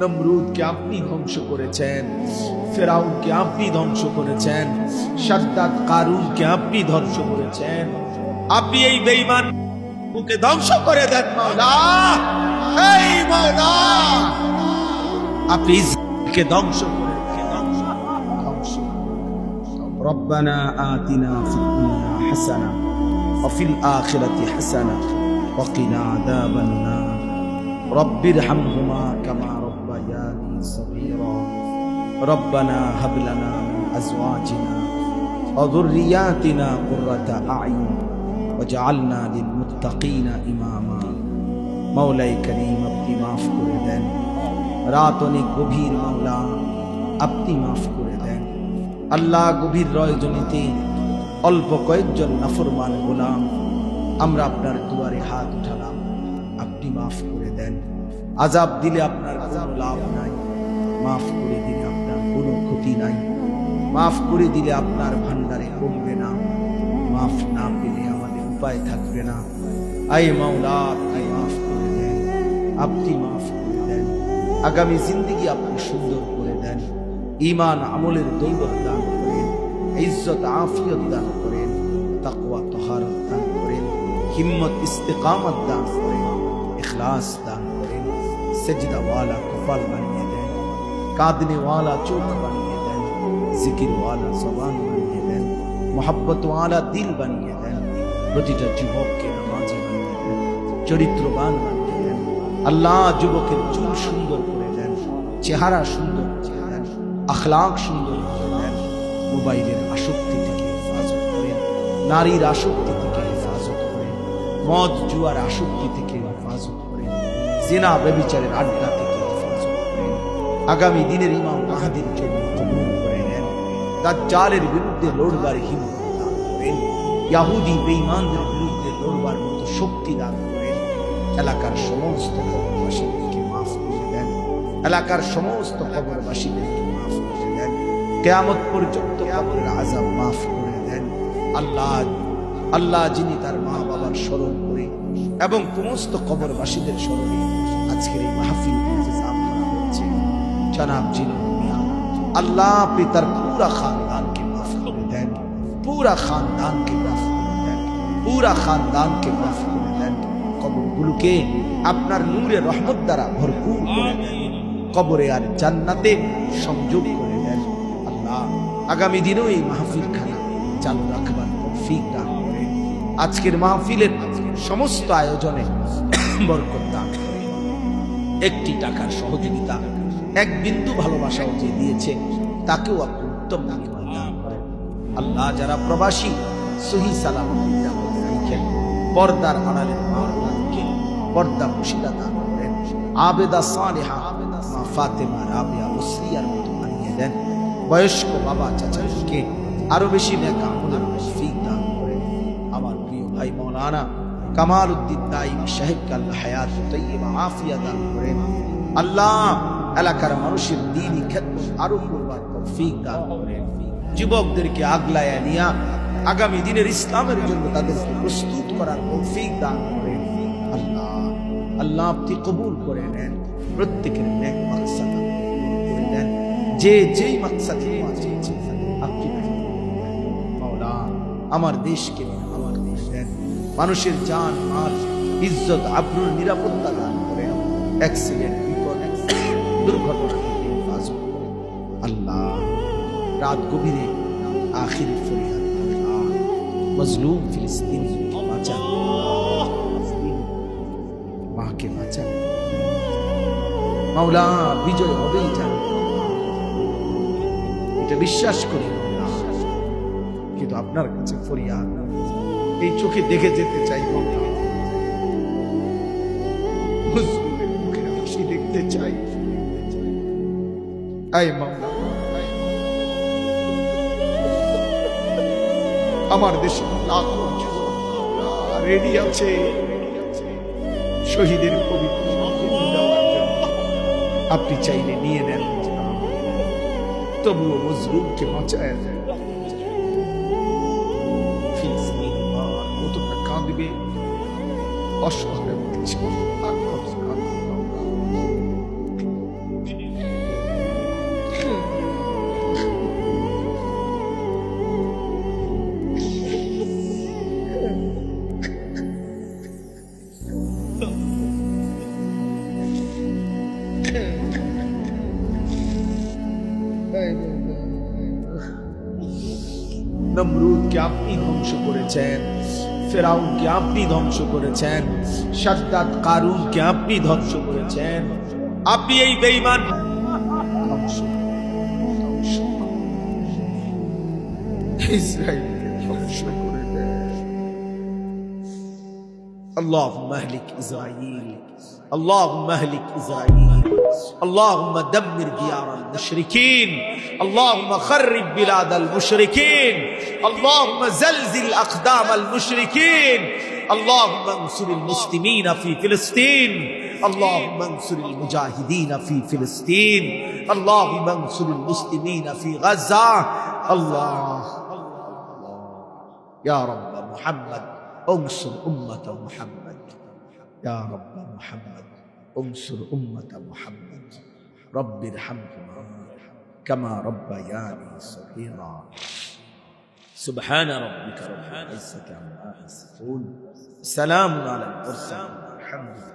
নমরুদকে আপনি ধ্বংস করেছেন ফেরাউনকে আপনি ধ্বংস করেছেন সাদ্দাত কারুনকে আপনি ধ্বংস করেছেন আপনি এই বেঈমান ওকে ধ্বংস করে দেন মাওলা এই মাওলা আপনি ইসরায়েলকে ধ্বংস করে দেন ধ্বংস ربنا آتنا في الدنيا حسنة وفي الآخرة حسنة وقنا عذاب النار رب ارحمهما كما ربياني صغيرا ربنا هب لنا من أزواجنا وذرياتنا قرة أعين وجعلنا للمتقين إماما মৌলাই করিম আপনি মাফ করে দেন রাত অনেক গভীর মাওলা আপনি মাফ করে দেন আল্লাহ গভীর রয়জনীতে অল্প কয়েকজন নাফরমান গোলাম আমরা আপনার দুয়ারে হাত উঠালাম আপনি মাফ করে দেন আজাব দিলে আপনার কোনো লাভ নাই মাফ করে দিলে আপনার কোনো ক্ষতি নাই। মাফ করে দিলে আপনার ভান্ডারে কমবে না। মাফ না পেলে আমাদের উপায় থাকবে না। আই মাওলা আপনি মাফ করে দেন। আপনি মাফ করে দেন। আগামী জিন্দগি আপনি সুন্দর করে দেন। ইমান আমলের দৌলত দান করেন। ইজ্জত, আফিয়ত দান করেন। তাকওয়া, তহারত দান করেন। হিম্মত, ইস্তেকামত দান করেন। ইখলাস দান করেন। সেজদাওয়ালা কপাল বানিয়ে চোখ বানিয়ে দেন। জবান বানিয়ে দেন। দিল বানিয়ে দেন। প্রতিটা যুবককে বানিয়ে দেন। চরিত্রবান বানিয়ে দেন। আল্লাহ যুবকের চুল সুন্দর করে দেন। চেহারা সুন্দর করে আখলাক সুন্দর করে দেন। মোবাইলের আসক্তি থেকে হেফাজত করেন নারীর আসক্তি থেকে হেফাজত করেন মদ জুয়ার আসক্তি থেকে হেফাজত করেন জেনা, ব্যবিচারের আড্ডা থেকে আগামী দিনের ইমাম জন্য কবুল করে নেন। দাজ্জালের বিরুদ্ধে লড়বার হিম্মত ইয়াহুদি বেঈমানদের বিরুদ্ধে লড়বার মতো শক্তি দান করেন। এলাকার সমস্ত কবরবাসীদেরকে মাফ করে দেন। এলাকার সমস্ত কবরবাসীদেরকে মাফ করে দেন। কেয়ামত পর্যন্ত কবরের আজাব মাফ করে দেন। আল্লাহ আল্লাহ যিনি তার মা বাবার স্মরণ করে এবং সমস্ত কবরবাসীদের স্মরণে আজকের এই মাহফিল জনাব জিনু মিয়া। আল্লাহ আপনি তার পুরা খানদানকে মাফ করে দেন। পুরা খানদানকে মাফ করে দেন। পুরা খানদানকে মাফ করে দেন। কবরগুলোকে আপনার নূরে রহমত দ্বারা ভরপুর করে দেন। কবরে আর জান্নাতে সংযোগ করে দেন। আল্লাহ আগামী দিনেও এই মাহফিল খানা চালু রাখবার তৌফিক দান করে আজকের মাহফিলের সমস্ত আয়োজনে বরকত দান করে একটি টাকার সহযোগিতা এক বিন্দু ভালোবাসাও যে দিয়েছে, তাকেও আপনি উত্তম করেন। আল্লাহ যারা প্রবাসী, সহি নিরাপদে রাখেন পর্দার আড়ালের মা বোনকে পর্দা মুশিদা দান করেন আবেদা সালেহা মা ফাতেমা রাবিয়া মুসরিয়ার মতো বানিয়ে দেন। বয়স্ক বাবা চাচাকে আরও বেশি নেক আমলের তৌফিক দান করেন। আমার প্রিয় ভাই মৌলানা কামাল উদ্দিন দাইম সাহেবকে আল্লাহ হায়াত তৈবা আফিয়া দান করেন। আল্লাহ এলাকার মানুষের দিনই ক্ষেত্র আরও করবার দান যুবকদেরকে আগলায় নিয়া আগামী দিনের ইসলামের জন্য তাদেরকে প্রস্তুত করার তৌফিক দান করেন। আল্লাহ আল্লাহ আপনি কবুল করে নেন। প্রত্যেকের নেক মাকসাদ দেন যে যেই মাকসাদ আপনি আমার দেশকে নিন, আমার দেশ দেন মানুষের জান মাল ইজ্জত আব্রুর নিরাপত্তা দান করেন। অ্যাক্সিডেন্ট আল্লাহ রাত মাকে বিজয় এটা বিশ্বাস করি কিন্তু আপনার কাছে ফরিয়াদ। এই চোখে দেখে যেতে চাই আয় মাওলা আমার দেশে লাখো রেডি আছে, শহীদের পবিত্র আপনি চাইলে নিয়ে নেন। তবুও মজলুমকে বাঁচায় মা কতটা কাঁদবে, অসহায় আর কাঁদবে। নমরুদকে আপনি ধ্বংস করেছেন ফেরাউনকে আপনি ধ্বংস করেছেন সাদ্দাত কারুনকে আপনি ধ্বংস করেছেন? আপনি এই বেইমান ধ্বংস ইসরায়েল اللهم اهلك إسرائيل. اللهم اهلك إسرائيل. اللهم دمر ديار المشركين. اللهم خرب بلاد المشركين. اللهم زلزل أقدام المشركين. اللهم انصر المسلمين في فلسطين. اللهم انصر المجاهدين في فلسطين. اللهم انصر المسلمين في غزة. الله. يا رب محمد. أنصر أمة محمد. يا رب محمد أنصر أمة محمد. رب ارحمهما كما ربياني صغيرا. سبحان ربك رب العزة عما يصفون. سلام على المرسلين. الحمد لله.